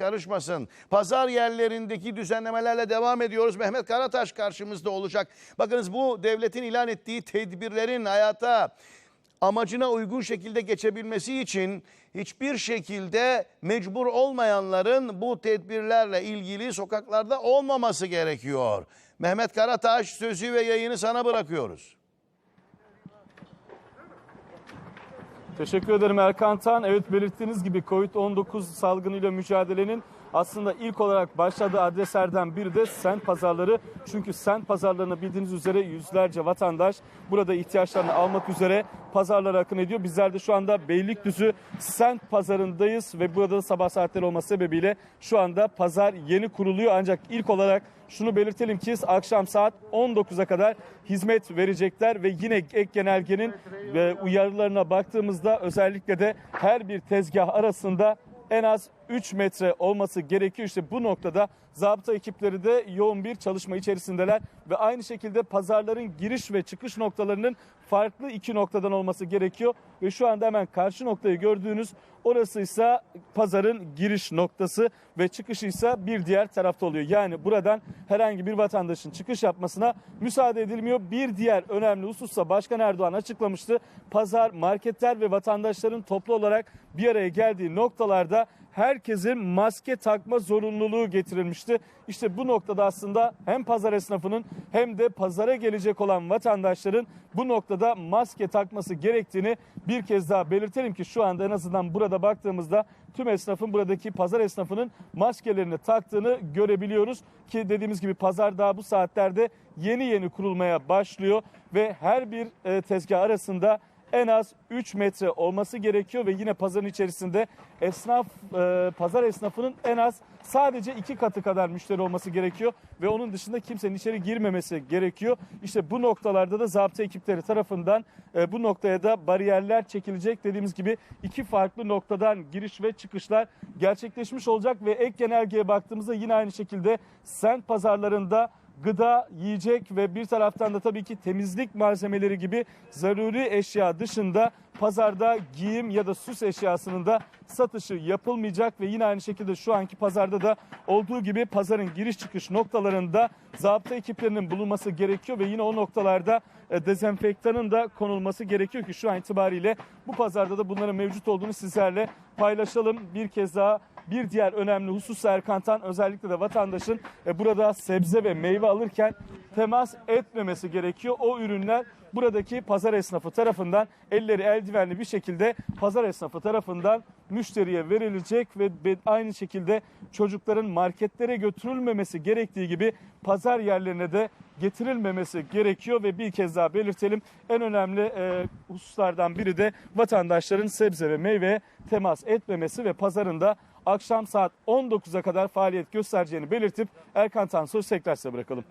karışmasın. Pazar yerlerindeki düzenlemelerle devam ediyoruz. Mehmet Karataş karşımızda olacak. Bakınız bu devletin ilan ettiği tedbirlerin hayata amacına uygun şekilde geçebilmesi için hiçbir şekilde mecbur olmayanların bu tedbirlerle ilgili sokaklarda olmaması gerekiyor. Mehmet Karataş sözü ve yayını sana bırakıyoruz. Teşekkür ederim Erkan Tan. Evet belirttiğiniz gibi Covid-19 salgınıyla mücadelenin aslında ilk olarak başladığı adreslerden biri de sent pazarları. Çünkü sent pazarlarını bildiğiniz üzere yüzlerce vatandaş burada ihtiyaçlarını almak üzere pazarlara akın ediyor. Bizler de şu anda Beylikdüzü sent pazarındayız ve burada da sabah saatleri olması sebebiyle şu anda pazar yeni kuruluyor. Ancak ilk olarak şunu belirtelim ki akşam saat 19'a kadar hizmet verecekler ve yine ek genelgenin ve uyarılarına baktığımızda özellikle de her bir tezgah arasında en az 3 metre olması gerekiyor. İşte bu noktada zabıta ekipleri de yoğun bir çalışma içerisindeler ve aynı şekilde pazarların giriş ve çıkış noktalarının farklı iki noktadan olması gerekiyor. Ve şu anda hemen karşı noktayı gördüğünüz orası ise pazarın giriş noktası ve çıkışı ise bir diğer tarafta oluyor. Yani buradan herhangi bir vatandaşın çıkış yapmasına müsaade edilmiyor. Bir diğer önemli husussa Başkan Erdoğan açıklamıştı. Pazar, marketler ve vatandaşların toplu olarak bir araya geldiği noktalarda herkesin maske takma zorunluluğu getirilmişti. İşte bu noktada aslında hem pazar esnafının hem de pazara gelecek olan vatandaşların bu noktada maske takması gerektiğini bir kez daha belirtelim ki şu anda en azından burada baktığımızda tüm esnafın buradaki pazar esnafının maskelerini taktığını görebiliyoruz ki dediğimiz gibi pazar daha bu saatlerde yeni yeni kurulmaya başlıyor ve her bir e, tezgah arasında en az 3 metre olması gerekiyor ve yine pazarın içerisinde esnaf e, pazar esnafının en az sadece iki katı kadar müşteri olması gerekiyor ve onun dışında kimsenin içeri girmemesi gerekiyor. İşte bu noktalarda da zabıta ekipleri tarafından e, bu noktaya da bariyerler çekilecek. Dediğimiz gibi iki farklı noktadan giriş ve çıkışlar gerçekleşmiş olacak ve ek genelgeye baktığımızda yine aynı şekilde sent pazarlarında gıda, yiyecek ve bir taraftan da tabii ki temizlik malzemeleri gibi zaruri eşya dışında pazarda giyim ya da süs eşyasının da satışı yapılmayacak ve yine aynı şekilde şu anki pazarda da olduğu gibi pazarın giriş çıkış noktalarında zabıta ekiplerinin bulunması gerekiyor ve yine o noktalarda e, dezenfektanın da konulması gerekiyor ki şu an itibariyle bu pazarda da bunların mevcut olduğunu sizlerle paylaşalım. Bir kez daha bir diğer önemli husus Erkan Tan özellikle de vatandaşın e, burada sebze ve meyve alırken temas etmemesi gerekiyor. O ürünler buradaki pazar esnafı tarafından elleri eldivenli bir şekilde pazar esnafı tarafından müşteriye verilecek ve aynı şekilde çocukların marketlere götürülmemesi gerektiği gibi pazar yerlerine de getirilmemesi gerekiyor ve bir kez daha belirtelim en önemli e, hususlardan biri de vatandaşların sebze ve meyveye temas etmemesi ve pazarında akşam saat 19'a kadar faaliyet göstereceğini belirtip Erkan Tan sözü tekrar size bırakalım.